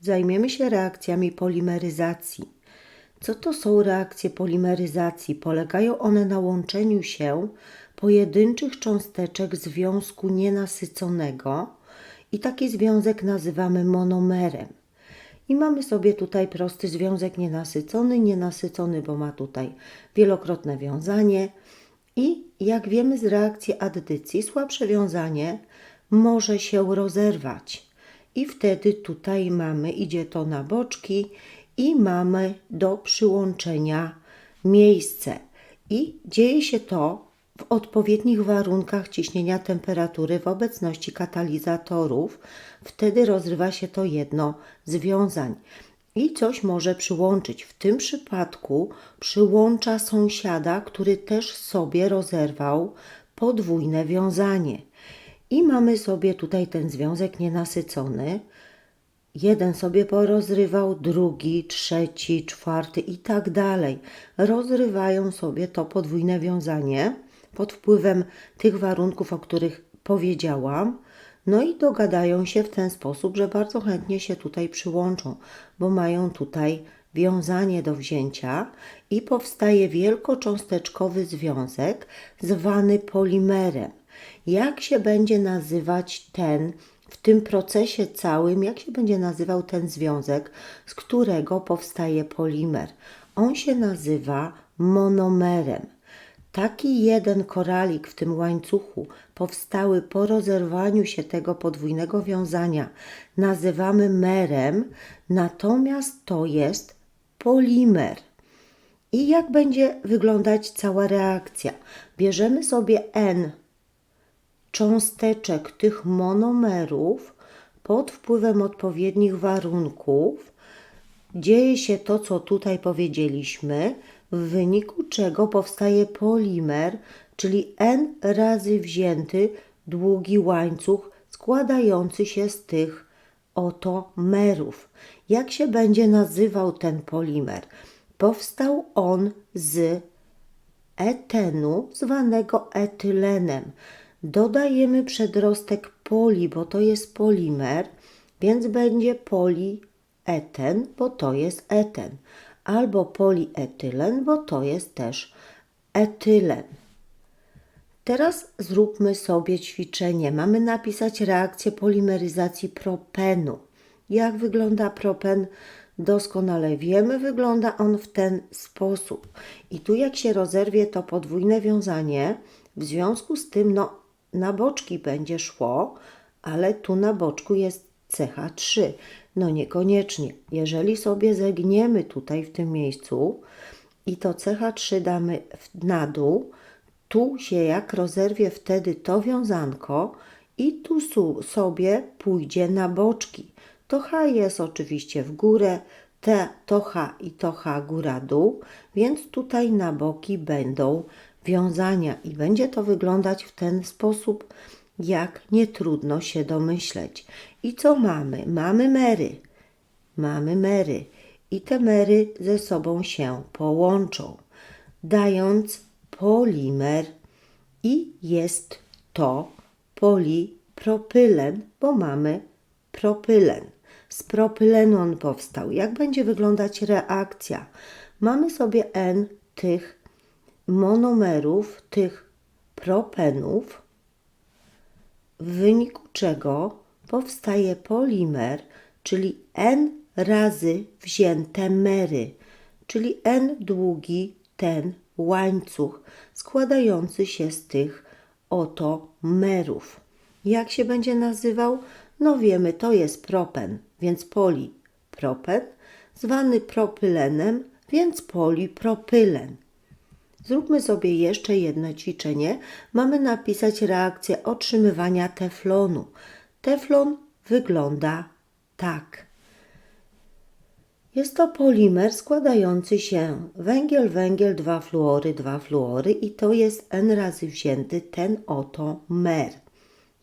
zajmiemy się reakcjami polimeryzacji. Co to są reakcje polimeryzacji? Polegają one na łączeniu się pojedynczych cząsteczek związku nienasyconego i taki związek nazywamy monomerem. I mamy sobie tutaj prosty związek nienasycony, nienasycony, bo ma tutaj wielokrotne wiązanie. I jak wiemy z reakcji addycji, słabsze wiązanie może się rozerwać. I wtedy tutaj mamy, idzie to na boczki i mamy do przyłączenia miejsce. I dzieje się to w odpowiednich warunkach ciśnienia temperatury w obecności katalizatorów. Wtedy rozrywa się to jedno z wiązań i coś może przyłączyć. W tym przypadku przyłącza sąsiada, który też sobie rozerwał podwójne wiązanie. I mamy sobie tutaj ten związek nienasycony. Jeden sobie porozrywał, drugi, trzeci, czwarty i tak dalej. Rozrywają sobie to podwójne wiązanie pod wpływem tych warunków, o których powiedziałam. No i dogadają się w ten sposób, że bardzo chętnie się tutaj przyłączą, bo mają tutaj wiązanie do wzięcia i powstaje wielkocząsteczkowy związek zwany polimerem. Jak się będzie nazywać ten w tym procesie całym, jak się będzie nazywał ten związek, z którego powstaje polimer? On się nazywa monomerem. Taki jeden koralik w tym łańcuchu powstały po rozerwaniu się tego podwójnego wiązania nazywamy merem, natomiast to jest polimer. I jak będzie wyglądać cała reakcja? Bierzemy sobie N cząsteczek tych monomerów pod wpływem odpowiednich warunków. Dzieje się to, co tutaj powiedzieliśmy, w wyniku czego powstaje polimer, czyli N razy wzięty długi łańcuch składający się z tych oto merów. Jak się będzie nazywał ten polimer? Powstał on z etenu zwanego etylenem. Dodajemy przedrostek poli, bo to jest polimer, więc będzie polieten, bo to jest eten albo polietylen, bo to jest też etylen. Teraz zróbmy sobie ćwiczenie. Mamy napisać reakcję polimeryzacji propenu. Jak wygląda propen? Doskonale wiemy, wygląda on w ten sposób. I tu jak się rozerwie to podwójne wiązanie, w związku z tym no, na boczki będzie szło, ale tu na boczku jest CH3. No niekoniecznie. Jeżeli sobie zegniemy tutaj w tym miejscu i to CH3 damy na dół, tu się jak rozerwie wtedy to wiązanko i tu sobie pójdzie na boczki. To H jest oczywiście w górę, te, to H i to H góra-dół, więc tutaj na boki będą wiązania i będzie to wyglądać w ten sposób, jak nie trudno się domyśleć. I co mamy? Mamy mery. Mamy mery. I te mery ze sobą się połączą, dając polimer i jest to polipropylen, bo mamy propylen. Z propylenu on powstał. Jak będzie wyglądać reakcja? Mamy sobie N tych monomerów, tych propenów, w wyniku czego powstaje polimer, czyli N razy wzięte mery, czyli N długi ten łańcuch składający się z tych oto merów. Jak się będzie nazywał? No wiemy, to jest propen, więc polipropen, zwany propylenem, więc polipropylen. Zróbmy sobie jeszcze jedno ćwiczenie. Mamy napisać reakcję otrzymywania teflonu. Teflon wygląda tak. Jest to polimer składający się węgiel, węgiel, dwa fluory, dwa fluory i to jest N razy wzięty ten oto mer.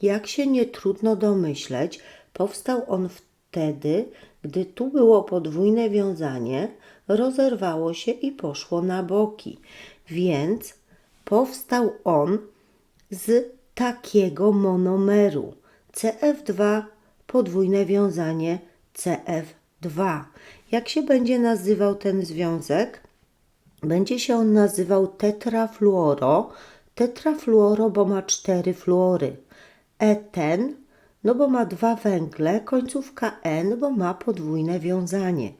Jak się nie trudno domyśleć, powstał on wtedy, gdy tu było podwójne wiązanie, rozerwało się i poszło na boki więc powstał on z takiego monomeru. CF2 podwójne wiązanie CF 2. Jak się będzie nazywał ten związek? Będzie się on nazywał tetrafluoro. Tetrafluoro, bo ma cztery fluory. Eten, no bo ma dwa węgle, końcówka N, bo ma podwójne wiązanie.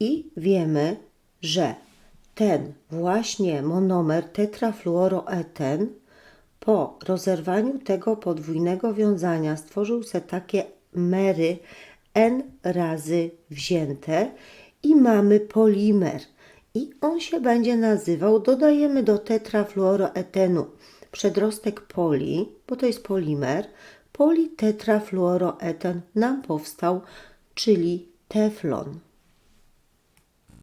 I wiemy, że ten właśnie monomer tetrafluoroeten po rozerwaniu tego podwójnego wiązania stworzył se takie mery n razy wzięte i mamy polimer. I on się będzie nazywał, dodajemy do tetrafluoroetenu przedrostek poli, bo to jest polimer, politetrafluoroeten nam powstał, czyli teflon.